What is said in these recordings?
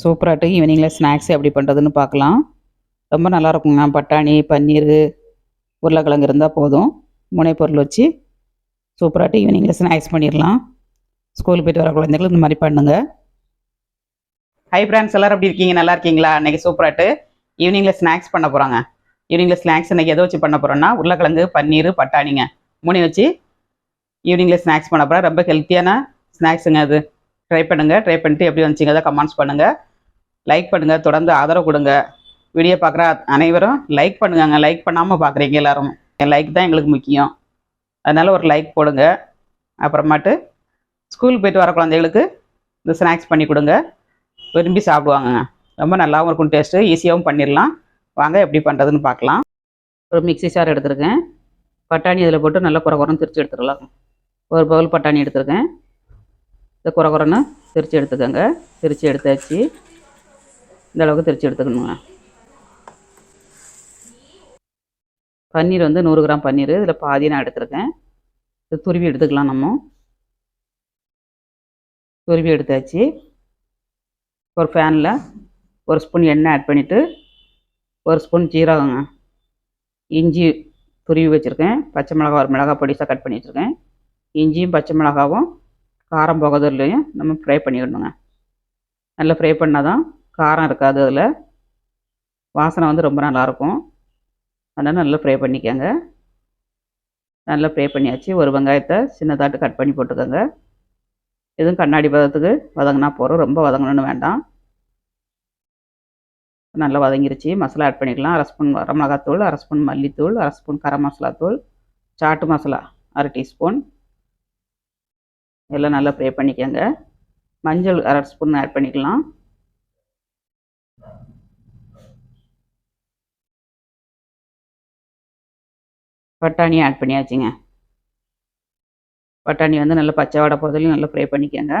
சூப்பராட்டு ஈவினிங்கில் ஸ்நாக்ஸ் எப்படி பண்ணுறதுன்னு பார்க்கலாம் ரொம்ப நல்லாயிருக்குங்க பட்டாணி பன்னீர் உருளைக்கிழங்கு இருந்தால் போதும். முனை பொருள் வச்சு சூப்பராகிட்டு ஈவினிங்கில் ஸ்நாக்ஸ் பண்ணிடலாம். ஸ்கூலுக்கு போயிட்டு வர குழந்தைகளுக்கு இந்த மாதிரி பண்ணுங்க. ஹை ஃப்ரெண்ட்ஸ் எல்லாரும் எப்படி இருக்கீங்க? நல்லா இருக்கீங்களா? இன்னைக்கு சூப்பராகிட்டு ஈவினிங்கில் ஸ்நாக்ஸ் பண்ண போகிறாங்க ஈவினிங்கில் ஸ்நாக்ஸ் இன்றைக்கி எதை வச்சு பண்ண போகிறோன்னா உருளைக்கிழங்கு பன்னீர் பட்டாணிங்க. மூணு வச்சு ஈவினிங்கில் ஸ்நாக்ஸ் பண்ண போகிறேன் ரொம்ப ஹெல்த்தியான ஸ்நாக்ஸுங்க அது. ட்ரை பண்ணுங்கள் ட்ரை பண்ணிட்டு எப்படி வந்துச்சிங்க அதை கமெண்ட்ஸ் பண்ணுங்கள் லைக் பண்ணுங்கள் தொடர்ந்து ஆதரவு கொடுங்க. வீடியோ பார்க்குற அனைவரும் லைக் பண்ணுங்கங்க. லைக் பண்ணாமல் பார்க்குறீங்க எல்லாரும். என் லைக் தான் எங்களுக்கு முக்கியம். அதனால் ஒரு லைக் போடுங்க. அப்புறமாட்டு ஸ்கூலுக்கு போயிட்டு வர குழந்தைகளுக்கு இந்த ஸ்நாக்ஸ் பண்ணி கொடுங்க. விரும்பி சாப்பிடுவாங்கங்க. ரொம்ப நல்லாவும் இருக்கும் டேஸ்ட்டு ஈஸியாகவும் பண்ணிடலாம். வாங்க எப்படி பண்ணுறதுன்னு பார்க்கலாம். ஒரு மிக்ஸி சார் எடுத்திருக்கேன். பட்டாணி இதில் போட்டு நல்லா குறை குறைன்னு திரிச்சு எடுத்துக்கலாம் ஒரு பவுல் பட்டாணி எடுத்திருக்கேன். இந்த குறை குறைன்னு திரிச்சு எடுத்துக்கோங்க. திரிச்சு எடுத்தாச்சு. இந்த அளவுக்கு திரிச்சு எடுத்துக்கணுங்க. பன்னீர் வந்து நூறு கிராம் பன்னீர். இதில் பாதி நான் எடுத்திருக்கேன். இது துருவி எடுத்துக்கலாம் நம்ம. துருவி எடுத்தாச்சு. ஒரு ஃபேனில் ஒரு ஸ்பூன் எண்ணெய் ஆட் பண்ணிவிட்டு ஒரு ஸ்பூன் ஜீரகங்க. இஞ்சி துருவி வச்சுருக்கேன். பச்சை மிளகா ஒரு மிளகா பொடிசாக கட் பண்ணி வச்சுருக்கேன். இஞ்சியும் பச்சை மிளகாவும் காரம் போகிறதுலையும் நம்ம ஃப்ரை பண்ணிடணுங்க. நல்லா ஃப்ரை பண்ணால் தான் காரம் இருக்காது அதில். வாசனை வந்து ரொம்ப நல்லாயிருக்கும் அதனால் நல்லா ஃப்ரை பண்ணிக்கோங்க. நல்லா ஃப்ரை பண்ணியாச்சு. ஒரு வெங்காயத்தை சின்னதாட்டு கட் பண்ணி போட்டுக்கோங்க. எதுவும் கண்ணாடி பதத்துக்கு வதங்கினா போகிறோம் ரொம்ப வதங்கணும்னு வேண்டாம். நல்லா வதங்கிருச்சு. மசாலா ஆட் பண்ணிக்கலாம். அரை ஸ்பூன் வரமிளகாத்தூள் அரை ஸ்பூன் மல்லித்தூள் அரை ஸ்பூன் கரம் மசாலா தூள் சாட்டு மசாலா அரை டீஸ்பூன். எல்லாம் நல்லா ஃப்ரை பண்ணிக்கோங்க. மஞ்சள் அரை ஸ்பூன் ஆட் பண்ணிக்கலாம். பட்டாணி ஆட் பண்ணியாச்சுங்க. பட்டாணி வந்து நல்லா பச்சை வடை போதிலையும் நல்லா ஃப்ரை பண்ணிக்கோங்க.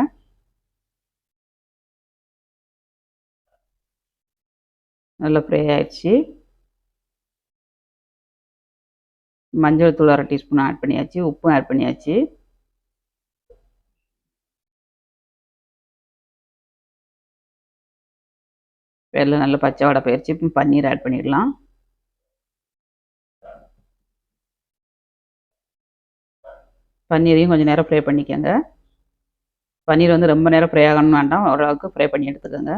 நல்லா ஃப்ரை ஆயிடுச்சு. மஞ்சள் தூள் அரை டீஸ்பூன் ஆட் பண்ணியாச்சு. உப்பும் ஆட் பண்ணியாச்சு. வெள்ளம் நல்லா பச்சை வடை போயிடுச்சு. பன்னீர் ஆட் பண்ணிடலாம். பன்னீரையும் கொஞ்சம் நேரம் ஃப்ரை பண்ணிக்கோங்க. பன்னீர் வந்து ரொம்ப நேரம் ஃப்ரை ஆகணும் வேண்டாம். ஓரளவுக்கு ஃப்ரை பண்ணி எடுத்துக்கோங்க.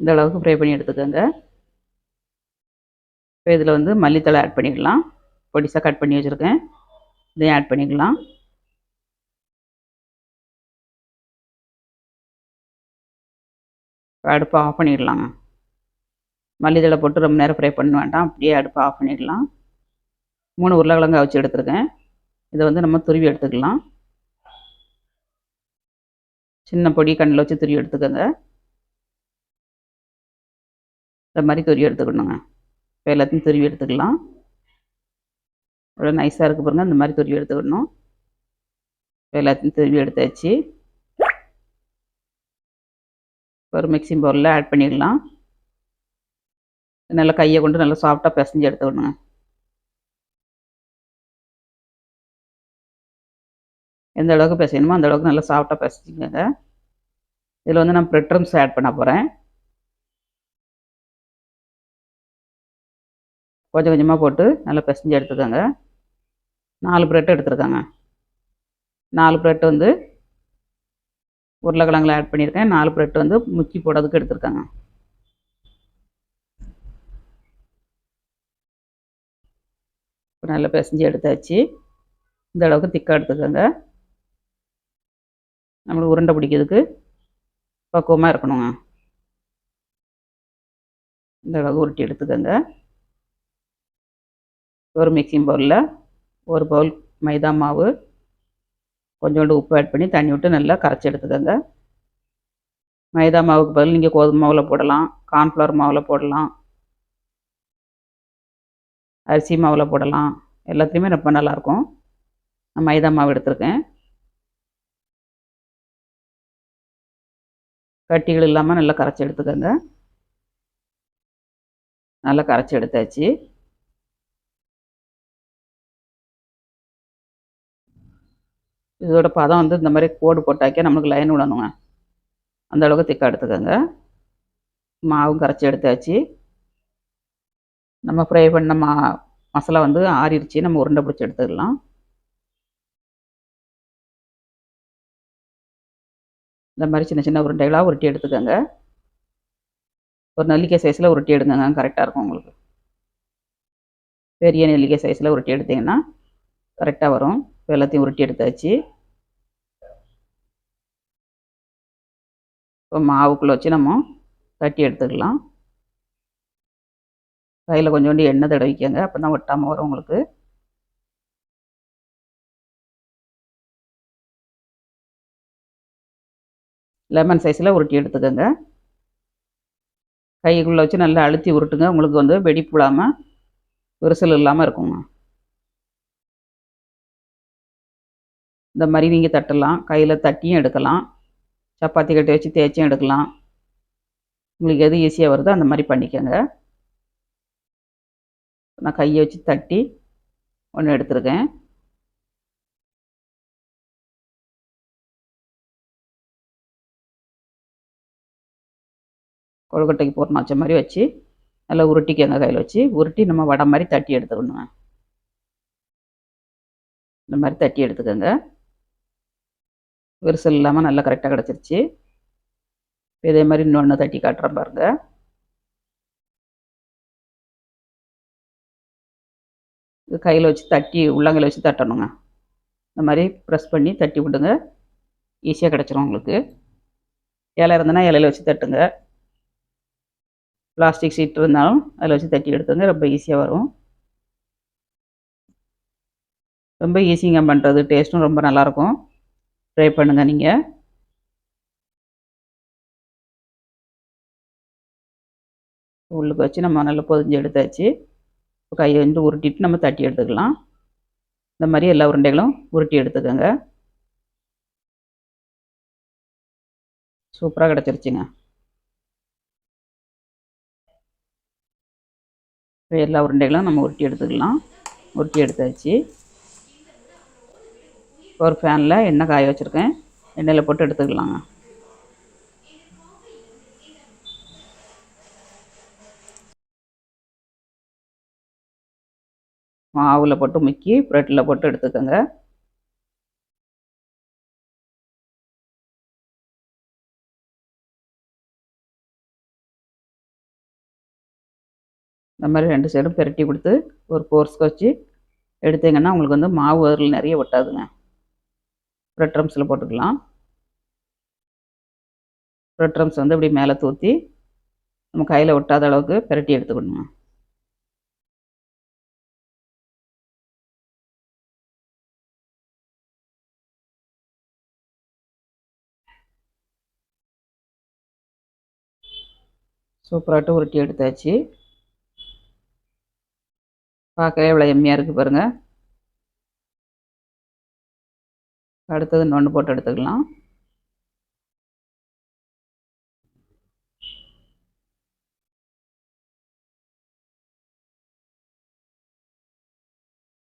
இந்த அளவுக்கு ஃப்ரை பண்ணி எடுத்துக்கோங்க. இப்போ இதில் வந்து மல்லித்தலை ஆட் பண்ணிக்கலாம். பொடிசாக கட் பண்ணி வச்சுருக்கேன். இதையும் ஆட் பண்ணிக்கலாம். அடுப்பை ஆஃப் பண்ணிடலாங்க மல்லித்தலை போட்டு ரொம்ப நேரம் ஃப்ரை பண்ண வேண்டாம். அப்படியே அடுப்பை ஆஃப் பண்ணிடலாம். மூணு உருளைக்கிழங்கு அவிச்சு எடுத்துருக்கேன். இதை வந்து நம்ம துருவி எடுத்துக்கலாம். சின்ன பொடி கண்ணில் வச்சு துருவி எடுத்துக்கோங்க. இந்த மாதிரி துருவி எடுத்துக்கணுங்க. இப்போ எல்லாத்தையும் துருவி எடுத்துக்கலாம். இவ்வளோ நைஸாக இருக்க பாருங்கள் இந்த மாதிரி துருவி எடுத்துக்கணும். இப்போ எல்லாத்தையும் துருவி எடுத்தாச்சு. ஒரு மிக்சிங் பவுலில் ஆட் பண்ணிடலாம். நல்லா கையை கொண்டு நல்லா சாஃப்டாக பிசைஞ்சு எடுத்துக்கணுங்க. எந்த அளவுக்கு பிசையணுமோ அந்த அளவுக்கு நல்லா சாஃப்டாக பிசைஞ்சுக்கோங்க. இதில் வந்து நான் ப்ரெட் க்ரம்ஸ் ஆட் பண்ண போகிறேன் கொஞ்சம் கொஞ்சமாக போட்டு நல்லா பிசைஞ்சு எடுத்துக்கோங்க. நாலு ப்ரெட் எடுத்துருக்காங்க. நாலு ப்ரெட் வந்து உருளைக்கிழங்குல ஆட் பண்ணியிருக்கேன். நாலு ப்ரெட் வந்து முக்கி போடுறதுக்கு எடுத்துருக்காங்க. நல்லா பிசைஞ்சு எடுத்தாச்சு. இந்த அளவுக்கு திக்காக எடுத்துக்கோங்க நம்மளுக்கு உருண்டை பிடிக்கிறதுக்கு பக்குவமாக இருக்கணுங்க. இந்த அளவுக்கு உருட்டி எடுத்துக்கோங்க. ஒரு மிக்சிங் பவுலில் ஒரு பவுல் மைதா மாவு கொஞ்சோண்டு உப்பு ஆட் பண்ணி தண்ணி விட்டு நல்லா கரைச்சி எடுத்துக்கோங்க. மைதா மாவுக்கு பதில் நீங்கள் கோதுமை மாவில் போடலாம் கார்ன்ஃப்ளவர் மாவில் போடலாம் அரிசி மாவில் போடலாம். எல்லாத்துலேயுமே ரொம்ப நல்லாயிருக்கும் நான் மைதா மாவு எடுத்திருக்கேன். கட்டிகள் இல்லாமல் நல்லா கரைச்சி எடுத்துக்கோங்க. நல்லா கரைச்சி எடுத்தாச்சு. இதோட பதம் வந்து இந்த மாதிரி கோடு போட்டாக்கே நம்மளுக்கு லைன் விடணுங்க. அந்த அளவுக்கு திக்காக எடுத்துக்கோங்க. மாவும் கரைச்சி எடுத்தாச்சு. நம்ம ஃப்ரை பண்ண மா மசாலா வந்து ஆறிடுச்சு. நம்ம உருண்டை பிடிச்சி எடுத்துக்கலாம். இந்த மாதிரி சின்ன சின்ன உருண்டைகளாக உருட்டி எடுத்துக்கோங்க. ஒரு நெல்லிக்காய் சைஸில் உருட்டி எடுங்கங்க கரெக்டாக இருக்கும் உங்களுக்கு. பெரிய நெல்லிக்காய் சைஸில் உருட்டி எடுத்திங்கன்னா கரெக்டாக வரும். இப்போ எல்லாத்தையும் உருட்டி எடுத்தாச்சு. இப்போ மாவுக்குள்ளே வச்சு நம்ம தட்டி எடுத்துக்கலாம். கையில் கொஞ்சோண்டு எண்ணெய் தடவிக்கங்க. அப்போ தான் ஒட்டாமல் வரும் உங்களுக்கு. லெமன் சைஸில் உருட்டி எடுத்துக்கோங்க. கைக்குள்ளே வச்சு நல்லா அழுத்தி உருட்டுங்க. உங்களுக்கு வந்து வெடிப்பு விடாமல் விரிசல் இல்லாமல் இருக்குங்க. இந்த மாதிரி நீங்கள் தட்டலாம். கையில் தட்டியும் எடுக்கலாம். சப்பாத்தி கட்டி வச்சு தேய்ச்சியும் எடுக்கலாம். உங்களுக்கு எது ஈஸியாக வருதோ அந்த மாதிரி பண்ணிக்கோங்க. நான் கையை வச்சு தட்டி ஒன்று எடுத்துருக்கேன். கொழுக்கட்டைக்கு பூரணம் வச்ச மாதிரி வச்சு நல்லா உருட்டிக்கங்க கையில் வச்சு. உருட்டி நம்ம வடை மாதிரி தட்டி எடுத்துக்கணுங்க இந்த மாதிரி தட்டி எடுத்துக்கோங்க. விரிசல் இல்லாமல் நல்லா கரெக்டாக கிடச்சிருச்சு. இதே மாதிரி இன்னொன்று தட்டி காட்டுறேன் பாருங்கள் இது கையில் வச்சு தட்டி உள்ளங்கையில் வச்சு தட்டணுங்க. இந்த மாதிரி ப்ரெஸ் பண்ணி தட்டி விடுங்க. ஈஸியாக கிடச்சிரும் உங்களுக்கு. இலை இருந்ததுன்னா இலையில வச்சு தட்டுங்க. பிளாஸ்டிக் சீட் இருந்தாலும் அதில் வச்சு தட்டி எடுத்துங்க. ரொம்ப ஈஸியாக வரும். ரொம்ப ஈஸிங்க பண்ணுறது டேஸ்ட்டும் ரொம்ப நல்லாயிருக்கும் ட்ரை பண்ணுங்கள் நீங்கள் உள்ளுக்கு வச்சு நம்ம நல்லா பொதிஞ்சு எடுத்தாச்சு. கையை வந்து உருட்டிட்டு நம்ம தட்டி எடுத்துக்கலாம். இந்த மாதிரி எல்லா உருண்டைகளும் உருட்டி எடுத்துக்கோங்க. சூப்பராக கிடச்சிருச்சுங்க. எல்லா உருண்டைகளும் நம்ம உருட்டி எடுத்துக்கலாம். உருட்டி எடுத்தாச்சு. ஒரு ஃபேனில் எண்ணெய் காய வச்சுருக்கேன். எண்ணெயில் போட்டு எடுத்துக்கலாங்க. மாவில் போட்டு முக்கி ப்ரெட்டில் போட்டு எடுத்துக்கோங்க. இந்த மாதிரி ரெண்டு சைடும் பெரட்டி கொடுத்து ஒரு கோர்ஸ்க்கு வச்சு எடுத்தீங்கன்னா உங்களுக்கு வந்து மாவு அதில் நிறைய ஒட்டாதுங்க. ப்ரெட் ட்ரம்ஸில் போட்டுக்கலாம். ப்ரெட் ட்ரம்ஸ் வந்து இப்படி மேலே தூற்றி நம்ம கையில் ஒட்டாத அளவுக்கு பெரட்டி எடுத்துக்கணுங்க. சூப்பராகிட்டு உருட்டி எடுத்தாச்சு. பார்க்கவே இவ்வளோ எம்மியாக இருக்குது பாருங்கள் அடுத்தது இன்னொன்று போட்டு எடுத்துக்கலாம்.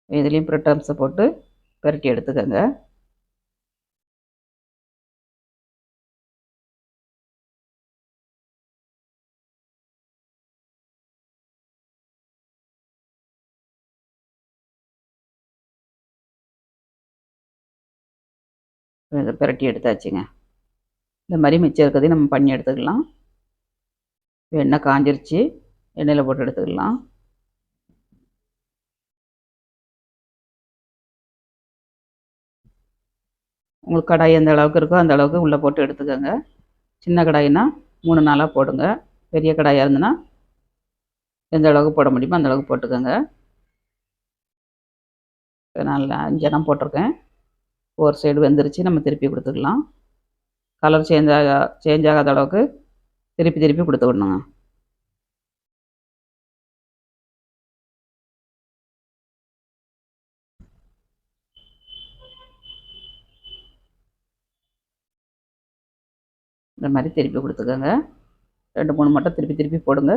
இதுலேயும் ப்ரெட் க்ரம்ஸை போட்டு பெரட்டி எடுத்துக்கோங்க. பிரட்டி எடுத்தாச்சுங்க. இந்த மாதிரி மிச்சம் இருக்கிறதையும் நம்ம பண்ணி எடுத்துக்கலாம். எண்ணெய் காஞ்சிருச்சு. எண்ணெயில் போட்டு எடுத்துக்கலாம். உங்களுக்கு கடாய் எந்த அளவுக்கு இருக்கோ அந்த அளவுக்கு உள்ளே போட்டு எடுத்துக்கோங்க. சின்ன கடாயினா மூணு நாளாக போடுங்க. பெரிய கடாயாக இருந்ததுன்னா எந்த அளவுக்கு போட முடியுமோ அந்த அளவுக்கு போட்டுக்கோங்க. நான் அஞ்சனம் போட்டிருக்கேன். ஒரு சைடு வெந்துருச்சு நம்ம திருப்பி கொடுத்துக்கலாம். கலர் சேஞ்ச் ஆக சேஞ்ச் ஆகாத அளவுக்கு திருப்பி திருப்பி கொடுத்து விடணுங்க இந்த மாதிரி திருப்பி கொடுத்துக்கோங்க. ரெண்டு மூணு மட்டும் திருப்பி திருப்பி போடுங்க.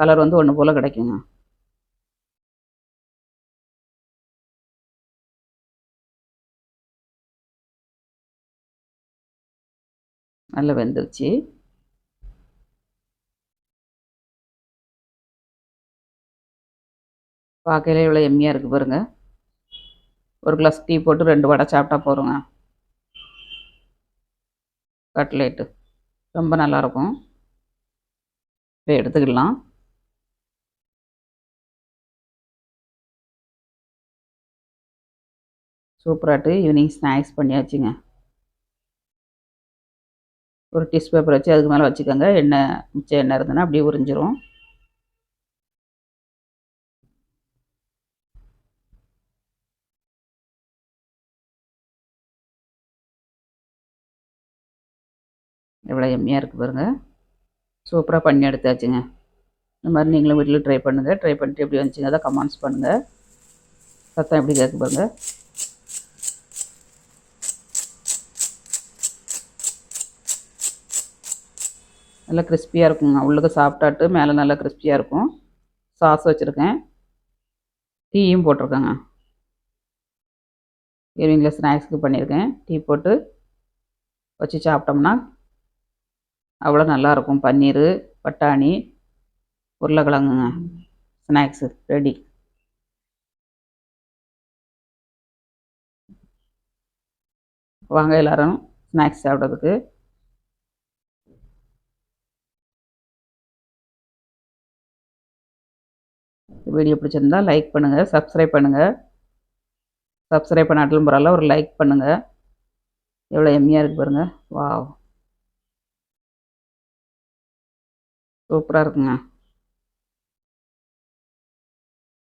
கலர் வந்து ஒன்று போல் கிடைக்குங்க. நல்லா வெந்துருச்சு. பார்க்கையில இவ்வளோ எம்மியாக இருக்குது பாருங்கள் ஒரு கிளாஸ் டீ போட்டு ரெண்டு வடை சாப்பிட்டா போகிறோங்க கட்லேட்டு ரொம்ப நல்லாயிருக்கும் இப்போ எடுத்துக்கிடலாம் சூப்பராட்டு. Evening snacks பண்ணியாச்சுங்க. ஒரு டிஷ் பேப்பர் வச்சு அதுக்கு மேலே வச்சுக்கோங்க. எண்ணெய் மிச்சம் எண்ணெய் இருந்ததுன்னா அப்படியே உறிஞ்சிரும். எவ்வளோ எம்மியாக இருக்குது பாருங்கள் சூப்பராக பண்ணி எடுத்தாச்சுங்க. இந்த மாதிரி நீங்களும் வீட்டில் ட்ரை பண்ணுங்கள் ட்ரை பண்ணிட்டு எப்படி வந்துச்சுங்க அதை கமெண்ட்ஸ் பண்ணுங்கள் சத்தம் எப்படி கேட்க பாருங்கள் நல்லா கிறிஸ்பியாக இருக்குங்க. உள்ளுக்கு சாப்பிட்டாட்டு மேலே நல்லா கிறிஸ்பியாக இருக்கும். சாஸ் வச்சுருக்கேன். டீயும் போட்டிருக்கேங்க. ஈவினிங்கில் ஸ்நாக்ஸுக்கு பண்ணியிருக்கேன் டீ போட்டு வச்சு சாப்பிட்டோம்னா அவ்வளோ நல்லாயிருக்கும் பன்னீர் பட்டாணி உருளைக்கிழங்குங்க. ஸ்நாக்ஸு ரெடி வாங்க எல்லோரும் ஸ்நாக்ஸ் சாப்பிட்றதுக்கு. வீடியோ பிடிச்சிருந்தா லைக் பண்ணுங்கள் சப்ஸ்கிரைப் பண்ணுங்கள் சப்ஸ்கிரைப் பண்ணாட்டிலும் பரவாயில்ல ஒரு லைக் பண்ணுங்கள் எவ்வளோ எம்மியாக இருக்குது பாருங்கள் வாவ் சூப்பராக இருக்குங்க.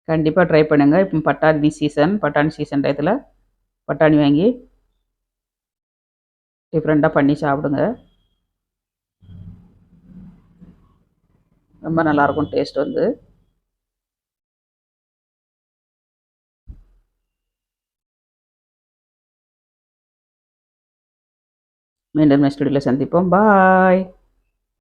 கண்டிப்பாக ட்ரை பண்ணுங்கள் இப்போ பட்டாணி சீசன் பட்டாணி சீசன் டயத்தில் பட்டாணி வாங்கி டிஃப்ரெண்ட்டாக பண்ணி சாப்பிடுங்க. ரொம்ப நல்லாயிருக்கும் டேஸ்ட் வந்து. വീണ്ടും നെക്സ്റ്റ് വീഡിയോയിൽ സന്ധിപ്പം. ബായ്